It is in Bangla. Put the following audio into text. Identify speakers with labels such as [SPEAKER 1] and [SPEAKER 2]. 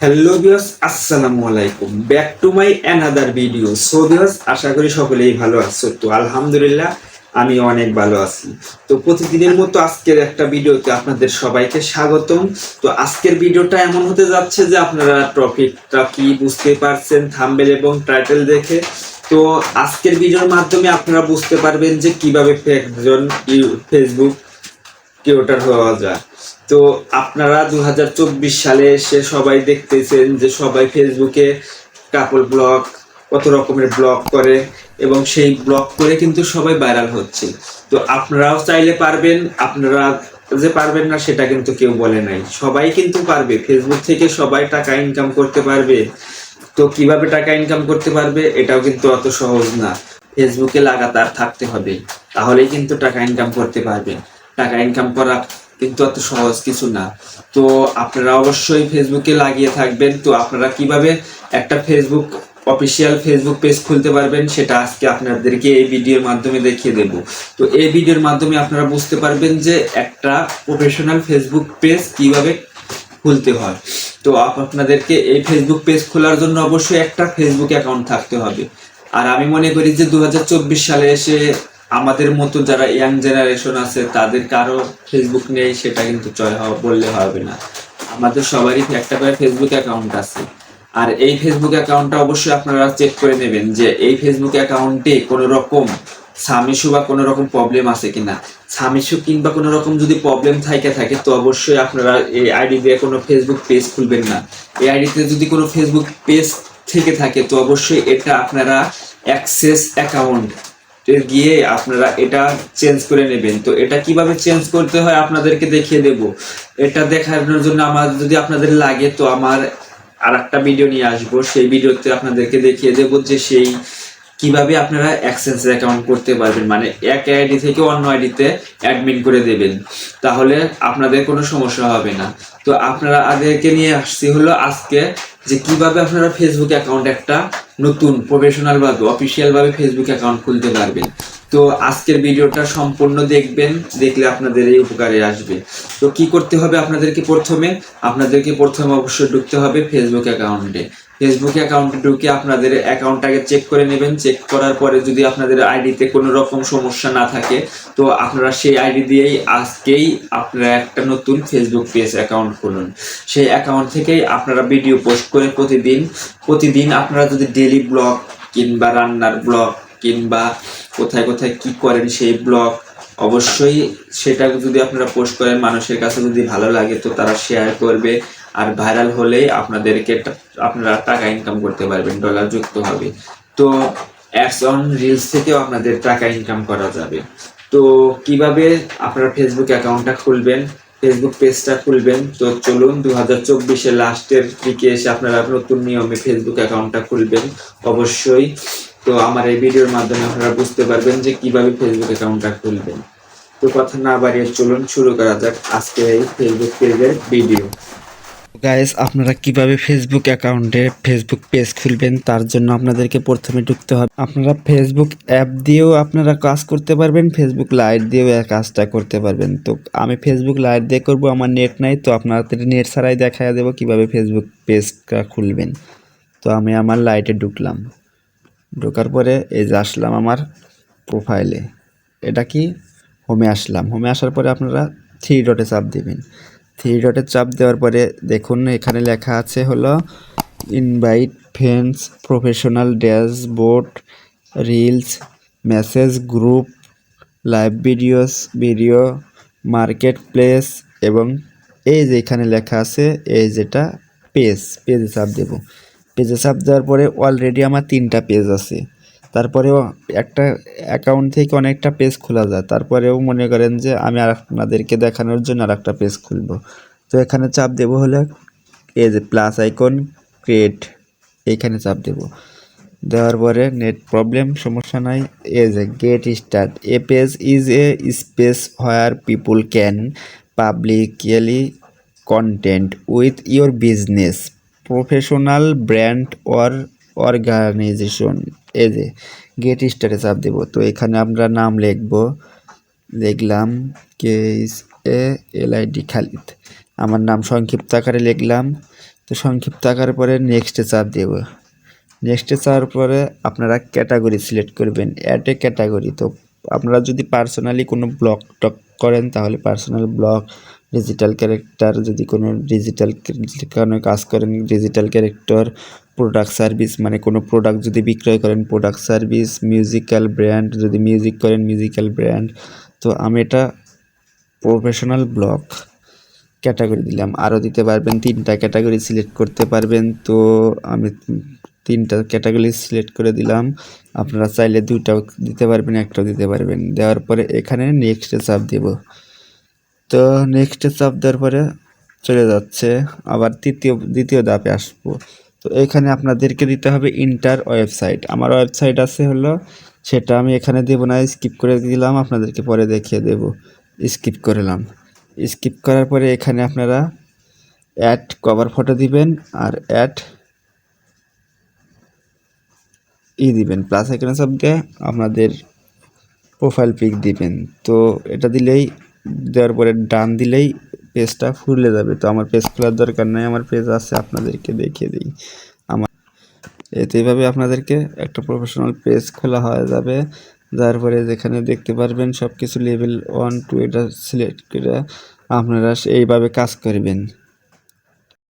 [SPEAKER 1] হ্যালো ভিউয়ার্স আসসালামু আলাইকুম। Back to my another video so viewers আশা করি সকলেই ভালো আছো। তো আলহামদুলিল্লাহ, আমি অনেক ভালো আছি। তো প্রতিদিনের মতো আজকের একটা ভিডিওতে আপনাদের সবাইকে স্বাগতম। তো আজকের ভিডিওটা এমন হতে যাচ্ছে যে আপনারা টপিকটা কি বুঝতে পারছেন থাম্বেল এবং টাইটেল দেখে। তো আজকের ভিডিওর মাধ্যমে আপনারা বুঝতে পারবেন যে কীভাবে একজন ফেসবুক ক্রিয়েটর হওয়া যায়। তো আপনারা দু হাজার চব্বিশ সালে এসে সবাই দেখতেছেন যে সবাই ফেসবুকে কাপল ব্লগ কত রকমের ব্লগ করে এবং সেই ব্লগ করে কিন্তু সবাই ভাইরাল হচ্ছে। তো আপনারাও চাইলে পারবেন, আপনারা যে পারবেন না সেটা কিন্তু কেউ বলে নাই। সবাই কিন্তু পারবে ফেসবুক থেকে সবাই টাকা ইনকাম করতে পারবে। তো কীভাবে টাকা ইনকাম করতে পারবে এটাও কিন্তু অত সহজ না। ফেসবুকে লাগাতার থাকতে হবে, তাহলেই কিন্তু টাকা ইনকাম করতে পারবে। টাকা ইনকাম করা কিন্তু অত সহজ কিছু না। তো আপনারা অবশ্যই ফেসবুকে লাগিয়ে থাকবেন। তো আপনারা কীভাবে একটা ফেসবুক অফিসিয়াল ফেসবুক পেজ খুলতে পারবেন, সেটা আজকে আপনাদেরকে এই ভিডিওর মাধ্যমে দেখিয়ে দেব। তো এই ভিডিওর মাধ্যমে আপনারা বুঝতে পারবেন যে একটা প্রফেশনাল ফেসবুক পেজ কীভাবে খুলতে হয়। তো আপনাদেরকে এই ফেসবুক পেজ খোলার জন্য অবশ্যই একটা ফেসবুক অ্যাকাউন্ট থাকতে হবে। আর আমি মনে করি যে দু হাজার চব্বিশ সালে এসে আমাদের মতো যারা ইয়াং জেনারেশন আছে, তাদের কারও ফেসবুক নেই, সেটা কিন্তু বললে হবে না। আমাদের সবারই একটা করে ফেসবুক অ্যাকাউন্ট আছে। আর এই ফেসবুক অ্যাকাউন্টটা অবশ্যই আপনারা চেক করে নেবেন যে এই ফেসবুক অ্যাকাউন্টে কোনো রকম সামিশু বা কোনো রকম প্রবলেম আছে কিনা। সামিশু কিংবা কোনো রকম যদি প্রবলেম থাকে থাকে, তো অবশ্যই আপনারা এই আইডি দিয়ে কোনো ফেসবুক পেজ খুলবেন না। এই আইডিতে যদি কোনো ফেসবুক পেজ থেকে থাকে, তো অবশ্যই এটা আপনারা অ্যাক্সেস অ্যাকাউন্ট গিয়ে আপনারা এটা চেঞ্জ করে নেবেন। তো এটা কীভাবে চেঞ্জ করতে হয় আপনাদেরকে দেখিয়ে দেব। এটা দেখানোর জন্য আমার যদি আপনাদের লাগে, তো আমার আর একটা ভিডিও নিয়ে আসব। সেই ভিডিওতে আপনাদেরকে দেখিয়ে দেব যে সেই কীভাবে আপনারা অ্যাক্সেস অ্যাকাউন্ট করতে পারবেন? মানে এক আইডি থেকে অন্য আইডিতে অ্যাডমিন করে দেবেন। তাহলে আপনাদের কোনো সমস্যা হবে না। তো আপনারা আদেরকে নিয়ে আসছি হলো আজকে যে কীভাবে আপনারা ফেসবুক অ্যাকাউন্ট একটা নতুন প্রফেশনাল ভাবে অফিসিয়াল ভাবে ফেসবুক অ্যাকাউন্ট খুলতে পারবেন। তো আজকের ভিডিওটা সম্পূর্ণ দেখবেন, দেখলে আপনাদের এই উপকারে আসবে। তো কি করতে হবে আপনাদেরকে প্রথমে? আপনাদেরকে প্রথমে অবশ্যই ঢুকতে হবে ফেসবুক অ্যাকাউন্টে ফেসবুক অ্যাকাউন্টে ঢুকে আপনাদের অ্যাকাউন্টটাকে চেক করে নেবেন। চেক করার পরে যদি আপনাদের আইডিতে কোনো রকম সমস্যা না থাকে, তো আপনারা সেই আইডি দিয়েই আজকেই আপনারা একটা নতুন ফেসবুক পেজ অ্যাকাউন্ট খুলুন। সেই অ্যাকাউন্ট থেকেই আপনারা ভিডিও পোস্ট করে প্রতিদিন প্রতিদিন আপনারা যদি ডেলি ব্লগ কিংবা রান্নার ব্লগ কিংবা কোথায় কোথায় কি করেন সেই ব্লগ অবশ্যই সেটা যদি আপনারা পোস্ট করেন, মানুষের কাছে যদি ভালো লাগে, তো তারা শেয়ার করবে। আর ভাইরাল হলেই আপনাদেরকে আপনারা টাকা ইনকাম করতে পারবেন ডলার যুক্ত হবে। তো অ্যাডস অন রিলস থেকেও আপনাদের টাকা ইনকাম করা যাবে। তো কীভাবে আপনারা ফেসবুক অ্যাকাউন্টটা খুলবেন ফেসবুক পেজটা খুলবেন, তো চলুন দু হাজার চব্বিশে লাস্টের দিকে এসে আপনারা নতুন নিয়মে ফেসবুক অ্যাকাউন্টটা খুলবেন, অবশ্যই। তো আমার এই ভিডিওর মাধ্যমে আপনারা বুঝতে পারবেন যে কীভাবে ফেসবুক অ্যাকাউন্টটা খুলবেন। তো কথা না বাড়িয়ে চলুন শুরু করা যাক আজকে এই ফেসবুক পেজের ভিডিও
[SPEAKER 2] গাইস আপনারা কীভাবে ফেসবুক অ্যাকাউন্টে ফেসবুক পেজ খুলবেন, তার জন্য আপনাদেরকে প্রথমে ঢুকতে হবে। আপনারা ফেসবুক অ্যাপ দিয়েও আপনারা কাজ করতে পারবেন ফেসবুক লাইট দিয়েও কাজটা করতে পারবেন। তো আমি ফেসবুক লাইট দিয়ে করব, আমার নেট নাই, তো আপনাদের নেট ছাড়াই দেখা দেবো কীভাবে ফেসবুক পেজটা খুলবেন। তো আমি আমার লাইটে ঢুকলাম। ঢোকার পরে এই যে আসলাম আমার প্রোফাইলে এটা কি? হোমে আসলাম। হোমে আসার পরে আপনারা থ্রি ডটে চাপ দিবেন। থ্রি ডটে চাপ দেওয়ার পরে দেখুন, এখানে লেখা আছে হলো invite friends professional dashboard reels message group live videos video marketplace এবং এই যে এখানে লেখা আছে, এই যেটা পেজ পেজে চাপ দেব। পেজে চাপ দেওয়ার পরে অলরেডি আমার তিনটা পেজ আছে। তারপরেও একটা অ্যাকাউন্ট থেকে অনেকটা পেজ খোলা যায়। তারপরেও মনে করেন যে আমি আর আপনাদেরকে দেখানোর জন্য আর একটা পেজ খুলবো। তো এখানে চাপ দেবো হলে এই যে প্লাস আইকন ক্রিয়েট এইখানে চাপ দেবো। দেওয়ার পরে নেট প্রবলেম সমস্যা নাই। এ যে get start a page is a space where people can publicly content with your business professional brand or organization এ যে গেট স্টারে চাপ দেবো। তো এখানে আমরা নাম লিখব, লিখলাম K A L I D Khalid. আমার নাম সংক্ষিপ্ত আকারে লিখলাম। তো সংক্ষিপ্ত আকার পরে নেক্সটে চাপ দেব। নেক্সটে চাওয়ার পরে আপনারা ক্যাটাগরি সিলেক্ট করবেন অ্যাড এ ক্যাটাগরি তো আপনারা যদি পার্সোনালি কোনো ব্লগ টক করেন, তাহলে পার্সোনাল ব্লগ ডিজিটাল ক্যারেক্টার যদি কোনো ডিজিটাল কোনো কাজ করেন ডিজিটাল ক্যারেক্টার প্রোডাক্ট সার্ভিস মানে কোনো প্রোডাক্ট যদি বিক্রয় করেন প্রোডাক্ট সার্ভিস মিউজিক্যাল ব্র্যান্ড যদি মিউজিক করেন মিউজিক্যাল ব্র্যান্ড তো আমি এটা প্রফেশনাল ব্লগ ক্যাটাগরি দিলাম। আরও দিতে পারবেন, তিনটা ক্যাটাগরি সিলেক্ট করতে পারবেন, তো আমি তিনটা ক্যাটাগরি সিলেক্ট করে দিলাম। আপনারা চাইলে দুইটাও দিতে পারবেন, একটাও দিতে পারবেন। দেওয়ার পরে এখানে নেক্সটে চাপ দেব। তো নেক্সটে চাপ দেওয়ার পরে চলে যাচ্ছে, আবার তৃতীয়, দ্বিতীয় ধাপে আসব। তো এখানে আপনাদেরকে দিতে হবে ইন্টার ওয়েবসাইট আমার ওয়েবসাইট আছে হলো, সেটা আমি এখানে দেবো না স্কিপ করে দিলাম, আপনাদেরকে পরে দেখিয়ে দেব। স্কিপ করলাম। স্কিপ করার পরে এখানে আপনারা অ্যাড কভার ফটো দিবেন আর অ্যাড ই দিবেন। প্লাস এখানে সব দিয়ে আপনাদের প্রোফাইল পিক দিবেন। তো এটা দিলেই, দেওয়ার পরে ডান দিলেই পেজটা ফুলে যাবে। তো আমার পেজ খোলার দরকার নাই, আমার পেজ আছে, আপনাদেরকে দেখিয়ে দিই। আমার এতে এইভাবে আপনাদেরকে একটা প্রফেশনাল পেজ খোলা হয়ে যাবে। যার পরে যেখানে দেখতে পারবেন সব কিছু লেভেল ওয়ান টু এটা সিলেক্ট করে আপনারা এইভাবে কাজ করবেন।